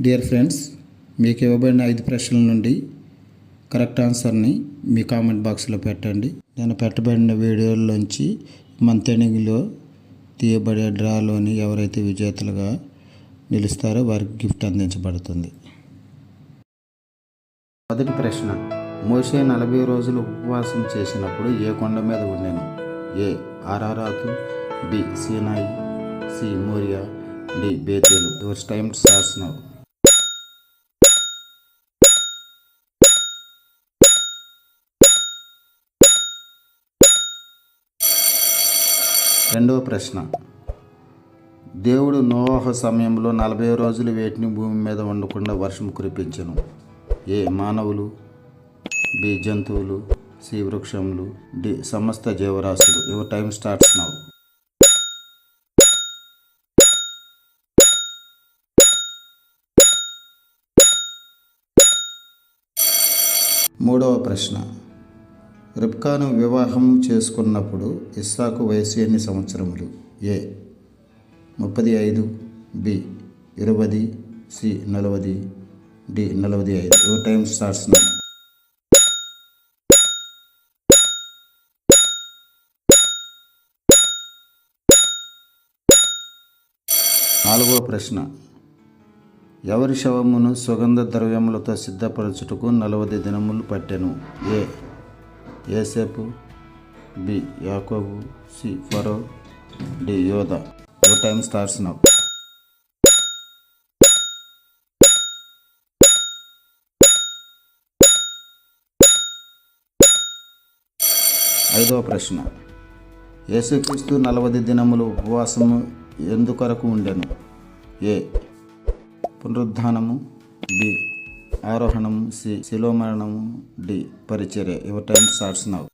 Dear friends మీకు ఇవ్వబడిన ఐదు ప్రశ్నల నుండి కరెక్ట్ ఆన్సర్ని మీ కామెంట్ బాక్స్లో పెట్టండి. నేను పెట్టబడిన వీడియోలోంచి మంత్ ఎండింగ్లో తీయబడే డ్రాలోని ఎవరైతే విజేతలుగా నిలుస్తారో వారికి గిఫ్ట్ అందించబడుతుంది. మొదటి ప్రశ్న మోషే నలభై రోజులు ఉపవాసం చేసినప్పుడు ఏ కొండ మీద ఉండేను? ఏ ఆర్ఆర్ఆతు B Sinai C Moriah D Bethel. Your time starts now రెండవ ప్రశ్న. దేవుడు నోవాహ సమయంలో నలభై రోజులు వేటిని భూమి మీద ఉండకుండా వర్షం కురిపించను. ఏ మానవులు బి జంతువులు సి వృక్షములు డి సమస్త జీవరాశులు. యువర్ టైం స్టార్ట్స్ నవ్వు మూడవ ప్రశ్న. రిబ్కాను వివాహం చేసుకున్నప్పుడు ఇస్సాకు వయసు ఎన్ని సంవత్సరములు? ఏ. ముప్పది ఐదు. బి. ఇరవది. సి. నలవది. డి. నలవది ఐదు. Your time starts now. నాలుగవ ప్రశ్న. ఎవరి శవమును సుగంధ ద్రవ్యములతో సిద్ధపరచుటకు నలవది దినములు పట్టెను? ఏ. ఏసేపు బి యాకోబు సి ఫరో డి యోధ ఓ టైమ్ స్టార్స్ నౌ. ఐదవ ప్రశ్న. యేసుక్రీస్తు నలవది దినములు ఉపవాసము ఎందుకొరకు ఉండెను? ఏ. పునరుద్ధానము. బి. ఆరోహణం సి శిలోమరణము డి పరిచర్య. Your time starts now